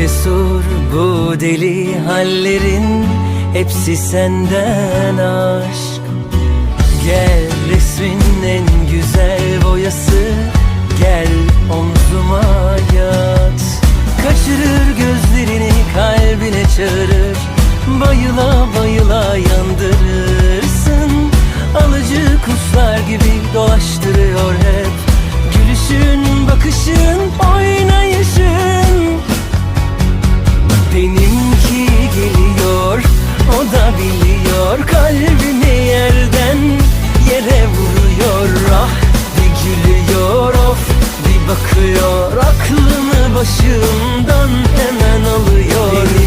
cesur, bu deli hallerin Hepsi senden aşk. Gel resmin en güzel boyası Gel omzuma yat. Kaçırır gözlerini kalbine çağırır Bayıla bayıla yandırırsın. Alıcı kuşlar gibi dolaştırıyor Vuruyor kalbimi yerden yere vuruyor ah Bir gülüyor of bir bakıyor. Aklını başımdan hemen alıyor.